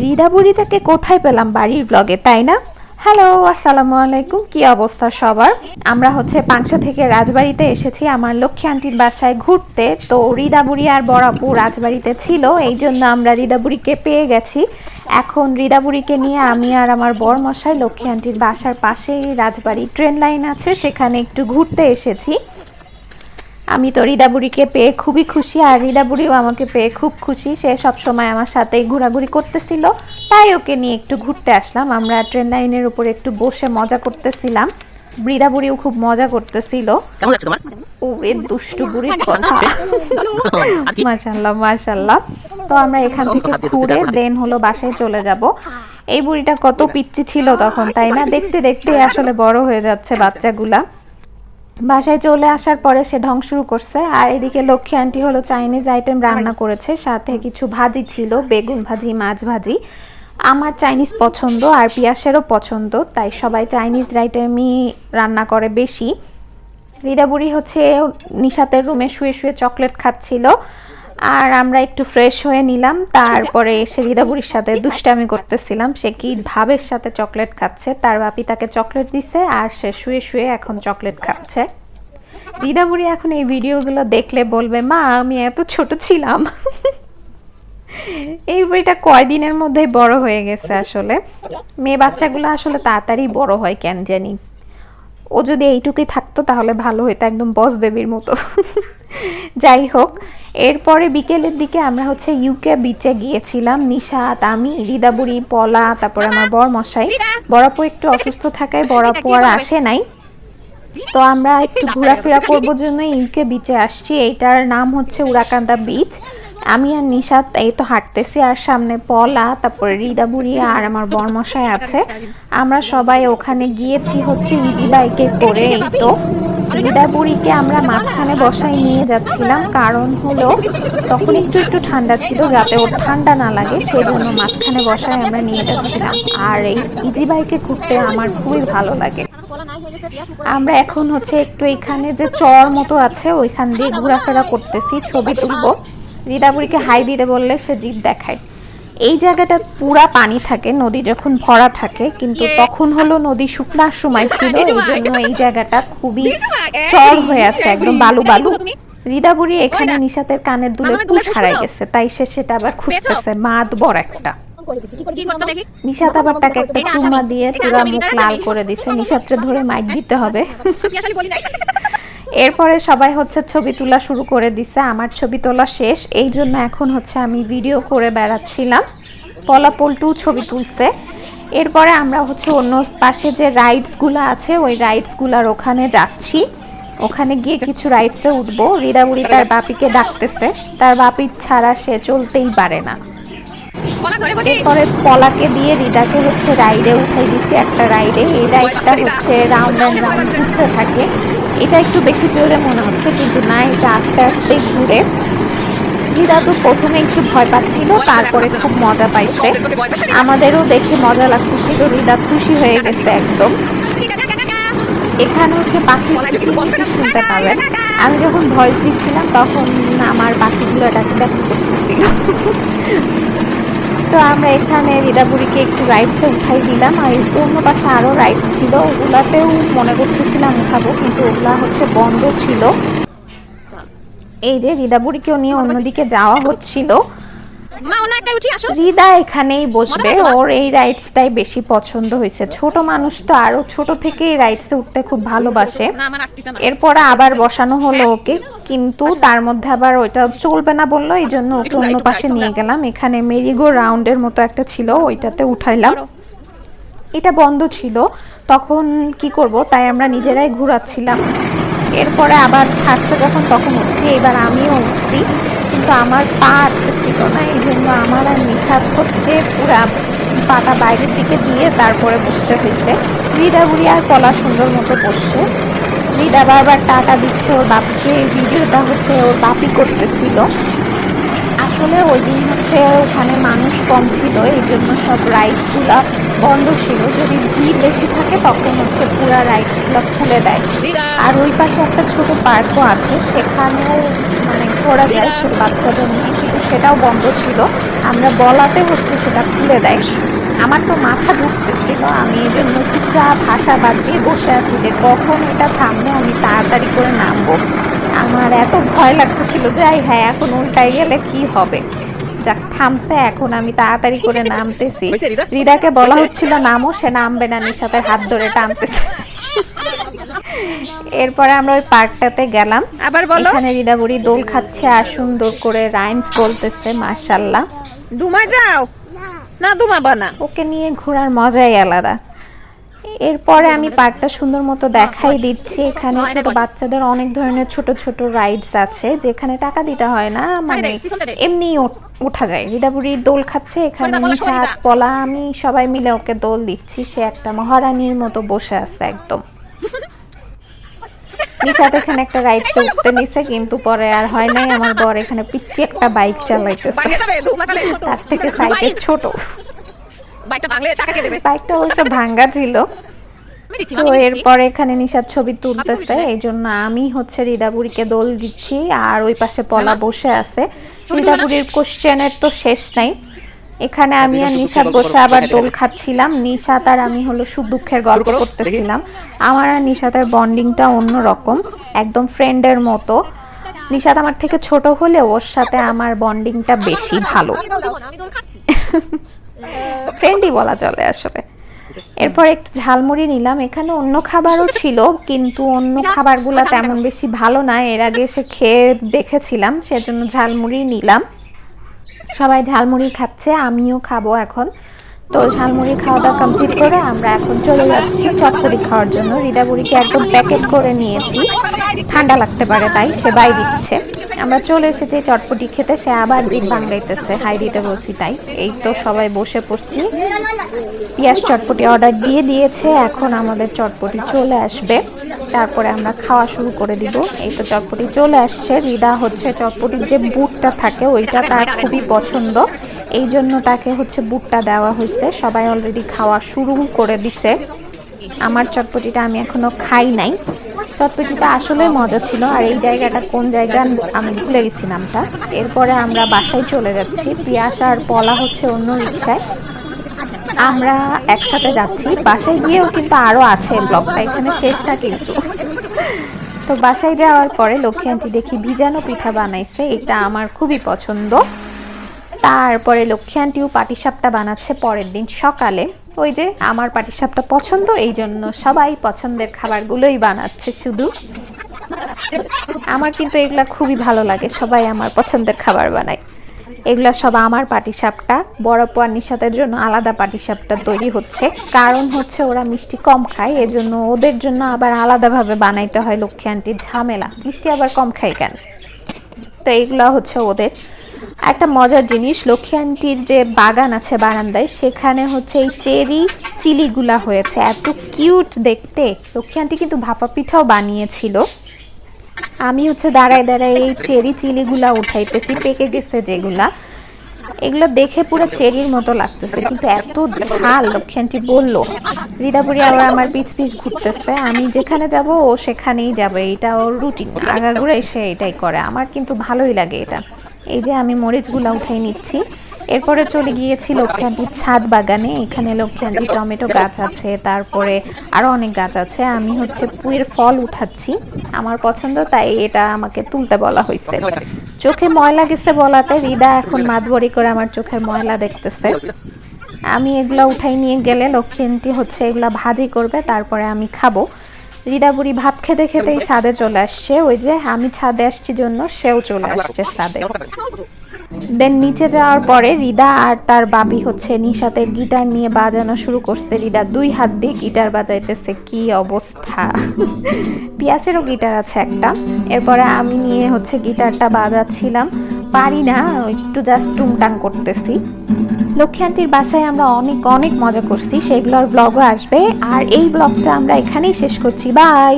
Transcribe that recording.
রিদাবুড়িটাকে কোথায় পেলাম বাড়ির ব্লগে তাই না? হ্যালো আসসালামু আলাইকুম। কি অবস্থা সবার? আমরা হচ্ছে পাংশা থেকে রাজবাড়িতে এসেছি। আমার লক্ষ্মী আন্টির বাসায় ঘুরতে। তো রিদাবুড়ি আর বড়াপু রাজবাড়িতে ছিল, এই জন্য আমরা রিদাবুড়িকে পেয়ে গেছি। এখন রিদাবুড়িকে নিয়ে আমি আর আমার বর মশাই লক্ষ্মী আন্টির বাসার পাশেই রাজবাড়ি ট্রেন লাইন আছে, সেখানে একটু ঘুরতে এসেছি। আমি তো রিদাবুড়িকে পেয়ে খুবই খুশি আর রিদাবুড়িও আমাকে পেয়ে খুব খুশি। সে সব সময় আমার সাথে ঘোরাঘুরি করতেছিল। তাই ওকে নিয়ে একটু ঘুরতে আসলাম। আমরা ট্রেন লাইনের উপরে একটু বসে মজা করতেছিলাম। রিদাবুড়িও খুব মজা করতেছিল। ওরে দুষ্টু বুড়ির কথা। কি? মাশাল্লাহ মাশাল্লাহ তো আমরা এখান থেকে ঘুরে দেন হলো বাসায় চলে যাব। এই বুড়িটা কত পিচ্ছি ছিল তখন তাই না? দেখতে দেখতে আসলে বড় হয়ে যাচ্ছে বাচ্চাগুলা। বাসায় চলে আসার পরে সে ঢং শুরু করছে। আর এদিকে লক্ষ্মী আন্টি হলো চাইনিজ আইটেম রান্না করেছে। সাথে কিছু ভাজি ছিল, বেগুন ভাজি, মাছ ভাজি। আমার চাইনিজ পছন্দ আর পিয়াসেরও পছন্দ, তাই সবাই চাইনিজ আইটেমই রান্না করে বেশি। রিদাবুড়ি হচ্ছে নিশাতের রুমে শুয়ে শুয়ে চকলেট খাচ্ছিল। আর আমরা একটু ফ্রেশ হয়ে নিলাম। তারপরে এসে রিদাবুড়ির সাথে দুষ্টামি করতেছিলাম। সে কি ভাবের সাথে চকলেট খাচ্ছে? তার বাপি তাকে চকলেট দিছে আর সে শুয়ে শুয়ে এখন চকলেট খাচ্ছে। রিদাবুড়ি এখন এই ভিডিওগুলো দেখলে বলবে মা আমি এত ছোট ছিলাম। এই বইটা কয়দিনের মধ্যেই বড় হয়ে গেছে আসলে। মেয়ে বাচ্চাগুলো আসলে তাড়াতাড়ি বড় হয় কেন জানি। ও যদি এইটুকুই থাকতো তাহলে ভালো হতো একদম বস বেবির মতো। যাই হোক এরপরে বিকেলের দিকে আমরা হচ্ছে ইউকে বিচে গিয়েছিলাম। নিশাত আমি রিদাবুড়ি পলা, তারপরে আমার বর মশাই। বড়াপু একটু অসুস্থ থাকায় বড়াপু আর আসে নাই। তো আমরা একটু ঘোরাফেরা করব জন্য ইউকে বিচে আসছি। এইটার নাম হচ্ছে উড়াকান্দা বিচ আমি আর নিশাত এই তো হাঁটতেছি, আর সামনে পলা, তারপরে রিদাবুড়ি আর আমার বরমশাই আছে। আমরা সবাই ওখানে গিয়েছি হচ্ছে ইজি বাইকে করে, এই তো। রিদাবুড়িকে আমরা মাঝখানে বসাই নিয়ে যাচ্ছিলাম। কারণ হলো, তখন একটু একটু ঠান্ডা ছিল যাতে ওর ঠান্ডা না লাগে সেই জন্য মাঝখানে বসায় আমরা নিয়ে যাচ্ছিলাম। আর এই ইজি বাইকে ঘুরতে আমার খুবই ভালো লাগে। আমরা এখন হচ্ছে একটু এখানে যে চর মতো আছে, ওইখান দিয়ে ঘোরাফেরা করতেছি, ছবি তুলবো। রিদাবুড়িকে হাই দিতে বললে সে জিভ দেখায়। এই জায়গাটা পুরা পানি থাকে নদী যখন ভরা থাকে কিন্তু তখন হলো নদী শুকনার সময় ছিল এই জন্য এই জায়গাটা খুবই চর হয়ে আছে একদম বালু বালু। রিদাবুড়ি এখানে নিশাতের কানের দুলে পুষ হারাই গেছে তাই সে সেটা আবার খুঁজতেছে মাদ বড় একটা। নিশাত আবার তাকে একটা চুমা দিয়ে পুরা মুখ লাল করে দিছে নিশাতরে ধরে মাইক দিতে হবে। এরপরে সবাই হচ্ছে ছবি তোলা শুরু করে দিছে আমার ছবি তোলা শেষ। এই জন্য এখন হচ্ছে আমি ভিডিও করে বেড়াচ্ছিলাম। পলা পল্টু ছবি তুলছে। এরপরে আমরা হচ্ছে অন্য পাশে যে রাইডসগুলো আছে ওই রাইডসগুলোর ওখানে যাচ্ছি। ওখানে গিয়ে কিছু রাইডসে উঠবো। রিদাবুড়ি তার বাপিকে ডাকতেছে। তার বাপির ছাড়া সে চলতেই পারে না। এরপরে পলাকে দিয়ে রিদাকে হচ্ছে রাইডে উঠাই দিছি একটা রাইডে এই রাইডটা হচ্ছে রাউন্ড অ্যান্ড রাউন্ড ঘুরতে থাকে। এটা একটু বেশি জোরে মনে হচ্ছে, কিন্তু না, এটা আস্তে আস্তে ঘুরে। রিদা তো প্রথমে একটু ভয় পাচ্ছিল, তারপরে খুব মজা পাইছে। আমাদেরও দেখে মজা লাগতেছিল রিদা খুশি হয়ে গেছে একদম। এখানে হচ্ছে পাখির কিচিরমিচির শুনতে পাবেন। আমি যখন ভয়েস দিচ্ছিলাম, তখন আমার পাখিগুলো ডাকি ডাকি করতেছিল। তো আমরা এখানে রিদাবুড়িকে একটু রাইডসে উঠাই দিলাম। আর অন্য পাশে আরও রাইডস ছিল। ওগুলাতেও মনে করতেছিলাম উঠাবো কিন্তু ওগুলা হচ্ছে বন্ধ ছিল। এই যে রিদাবুড়িকেও নিয়ে অন্যদিকে যাওয়া হচ্ছিল। মা একটা উঠি আসো। রিদা এখানেই বসবে। ওর এই রাইডসটাই বেশি পছন্দ হয়েছে। ছোট মানুষ তো আরও ছোট থেকেই রাইডসে উঠতে খুব ভালোবাসে। এরপরে আবার বসানো হলো ওকে। কিন্তু তার মধ্যে আবার ওইটা চলবে না বলল এই জন্য ওকে অন্য পাশে নিয়ে গেলাম। এখানে মেরিগো রাউন্ডের মতো একটা ছিল ওইটাতে উঠাইলাম। এটা বন্ধ ছিল। তখন কি করব তাই আমরা নিজেরাই ঘোরাচ্ছিলাম। এরপরে আবার ছাড়ছে যখন তখন উঠছি। এবার আমিও উঠছি। কিন্তু আমার পা ছিল না, এই জন্য আমার আর নিষাদ হচ্ছে পুরা পাটা বাইরের দিকে দিয়ে তারপরে বসতে হয়েছে। রিদা বুড়ি আর কলা সুন্দর মতো বসছে। রিদা বারবার টাটা দিচ্ছে ওর বাপিকে, এই ভিডিওটা হচ্ছে ওর বাপি করতেছিল। আসলে ওই দিন হচ্ছে ওখানে মানুষ কম ছিল, এই জন্য সব রাইডসগুলো বন্ধ ছিল। যদি ভিড় বেশি থাকে তখন হচ্ছে পুরো রাইডসগুলো খুলে দেয়। আর ওই পাশে একটা ছোট পার্কও আছে, সেখানেও মানে ঘোরা যায় ছোট বাচ্চাদের নিয়ে, কিন্তু সেটাও বন্ধ ছিল। আমরা বলাতে হচ্ছে সেটা খুলে দেয়। আমার তো মাথা ঢুকতেছিল আমি এই জন্য চুপচাপ ভাষা বাদ দিয়ে বসে আছি যে কখন এটা থামবে, আমি তাড়াতাড়ি করে নামবো। আমার এত ভয় লাগতেছিল যে আই হ্যাঁ এখন উল্টাই গেলে কি হবে? যাক থামছে এখন আমি তাড়াতাড়ি করে নামতেছি। রিদাকে বলা হচ্ছিল নামো সে নামবে না সাথে হাত ধরে টানতেছে। এরপরে আমরা ওই পার্কটাতে গেলাম। আবার বলো। এখানে রিদা বুড়ি দোল খাচ্ছে আর সুন্দর করে রাইমস বলতেছে মাশাল্লাহ দুমায় যাও। না দুমাবা না। ওকে নিয়ে ঘোরার মজাই আলাদা। এরপরে আমি পার্কটা সুন্দর মতো দেখাই দিচ্ছি। এখানে ছোট বাচ্চাদের অনেক ধরনের ছোট ছোট রাইডস আছে যেখানে টাকা দিতে হয় না। মানে এমনি উঠা যায়। রিদাবুড়ি দোল খাচ্ছে এখানে নিশাত পলা আমি সবাই মিলে ওকে দোল দিচ্ছি। সে একটা মহারানীর মতো বসে আছে একদম। নিশাত এখানে একটা রাইডসে উঠতে নিছে কিন্তু পরে আর হয় নাই। আমার বর এখানে পিচ্ছি একটা বাইক চালাইতেছে। তার থেকে সাইজে ছোট। বাইকটা ভাঙলে টাকা কে দেবে। বাইকটা অবশ্য ভাঙ্গা ছিল। তো এরপরে এখানে নিশাদ ছবি তুলতেছে এই জন্য আমি হচ্ছে রিদাবুড়িকে দোল দিচ্ছি আর ওই পাশে পলা বসে আছে। রিদাবুড়ির কোশ্চেনের তো শেষ নাই। এখানে আমি আর নিশাদ বসে আবার দোল খাচ্ছিলাম। নিশাত আর আমি হলো সুখ দুঃখের গল্প। করতেছিলাম। আমার আর নিশাতের বন্ডিংটা অন্যরকম একদম ফ্রেন্ডের মতো। নিশাত আমার থেকে ছোট হলে ওর সাথে আমার বন্ডিংটা বেশি ভালো। ফ্রেন্ডই বলা চলে আসলে। এরপর একটু ঝালমুড়ি নিলাম। এখানে অন্য খাবারও ছিল কিন্তু অন্য খাবারগুলো তেমন বেশি ভালো না। এর আগে এসে খেয়ে দেখেছিলাম সেজন্য ঝালমুড়ি নিলাম। সবাই ঝালমুড়ি খাচ্ছে আমিও খাব এখন। তো ঝালমুড়ি খাওয়া দাওয়া কমপ্লিট করে আমরা এখন চলে যাচ্ছি চটপটি খাওয়ার জন্য। রিদাবুড়িকে একদম প্যাকেট করে নিয়েছি। ঠান্ডা লাগতে পারে তাই সে বাই দিচ্ছে। আমরা চলে এসেছি চটপটি খেতে, সে আবার জিভ বাংলাইতেছে, হাই দিতে বলছি তাই। এই তো সবাই বসে পড়ছি। পেঁয়াজ চটপটি অর্ডার দিয়ে দিয়েছে, এখন আমাদের চটপটি চলে আসবে। তারপরে আমরা খাওয়া শুরু করে দিব। এই তো চটপটি চলে আসছে। রিদা হচ্ছে চটপটির যে বুটটা থাকে, ওইটা তার খুবই পছন্দ। এই জন্য তাকে হচ্ছে বুটটা দেওয়া হয়েছে। সবাই অলরেডি খাওয়া শুরু করে দিছে। আমার চটপটিটা আমি এখনও খাই নাই। চটপটিটা আসলে মজা ছিল। আর এই জায়গাটা কোন জায়গা আমি ভুলে গেছি নামটা। এরপরে আমরা বাসায় চলে যাচ্ছি। পিয়াস আর পলা হচ্ছে অন্য রিক্সায় আমরা একসাথে যাচ্ছি। বাসায় গিয়েও কিন্তু আরও আছে ব্লগটা। এখানে শেষ না কিন্তু। তো বাসায় যাওয়ার পরে লক্ষ্মী আন্টি দেখি ভিজানো পিঠা বানাইছে। এটা আমার খুবই পছন্দ। তারপরে লক্ষ্মী আন্টিও পাটিসাপটা বানাচ্ছে পরের দিন সকালে। ওই যে আমার পাটিসাপটা পছন্দ, এই জন্য সবাই পছন্দের খাবারগুলোই বানাচ্ছে শুধু। আমার কিন্তু এগুলা খুবই ভালো লাগে, সবাই আমার পছন্দের খাবার বানায়। এগুলা সব আমার পাটিসাপটা বড় পোয়ার নিশাতের জন্য আলাদা পাটিসাপটা তৈরি হচ্ছে। কারণ হচ্ছে ওরা মিষ্টি কম খায়, এজন্য ওদের জন্য আবার আলাদাভাবে বানাইতে হয় লক্ষ্মী আন্টির ঝামেলা। মিষ্টি আবার কম খায় কেন? তো এইগুলো হচ্ছে ওদের। একটা মজার জিনিস, লক্ষ্মী আন্টির যে বাগান আছে বারান্দায়, সেখানে হচ্ছে এই চেরি চিলিগুলা হয়েছে। এত কিউট দেখতে। লক্ষ্মী আন্টি কিন্তু ভাপা পিঠাও বানিয়েছিল। আমি হচ্ছে দাঁড়ায় দাঁড়ায় এই চেরি চিলিগুলা উঠাইতেছি, পেকে গেছে যেগুলা। এগুলো দেখে পুরো চেরির মতো লাগতেছে, কিন্তু এত ঝাল, লক্ষ্মী আন্টি বলল। রিদাপুরি আবার আমার পিচ পিচ ঘুরতেছে, আমি যেখানে যাব, ও সেখানেই যাবে। এটা ওর রুটিন আগাগুড়া এসে এটাই করে। আমার কিন্তু ভালোই লাগে এটা। এই যে আমি মরিচগুলা উঠাই নিচ্ছি। এরপরে চলে গিয়েছি লক্ষ্মী ছাদ বাগানে। এখানে লক্ষ্মী টমেটো গাছ আছে, তারপরে আরও অনেক গাছ আছে। আমি হচ্ছে পুয়ের ফল উঠাচ্ছি। আমার পছন্দ, তাই এটা আমাকে তুলতে বলা হয়েছে চোখে ময়লা গেছে বলাতে, রিদা এখন মাতবরি করে আমার চোখের ময়লা দেখতেছে। আমি এগুলা উঠাই নিয়ে গেলে লক্ষ্মী হচ্ছে এগুলা ভাজি করবে, তারপরে আমি খাব। রিদা বুড়ি ভাত খেতে খেতেই ছাদে চলে আসছে। ওই যে আমি ছাদে আসছি জন্য সেও চলে আসছে ছাদে দেন নিচে যাওয়ার পরে রিদা আর তার বাবি হচ্ছে নিশাতের গিটার নিয়ে বাজানো শুরু করছে। রিদা দুই হাত দিয়ে গিটার বাজাইতেছে কি অবস্থা? পিয়াসেরও গিটার আছে একটা। এরপরে আমি নিয়ে হচ্ছে গিটারটা বাজাচ্ছিলাম। পারি না, একটু জাস্ট টুংটাং করতেছি। লক্ষ্মী আন্টির বাসায় আমরা অনেক অনেক মজা করছি, সেগুলোর ব্লগও আসবে। আর এই ব্লগটা আমরা এখানেই শেষ করছি বাই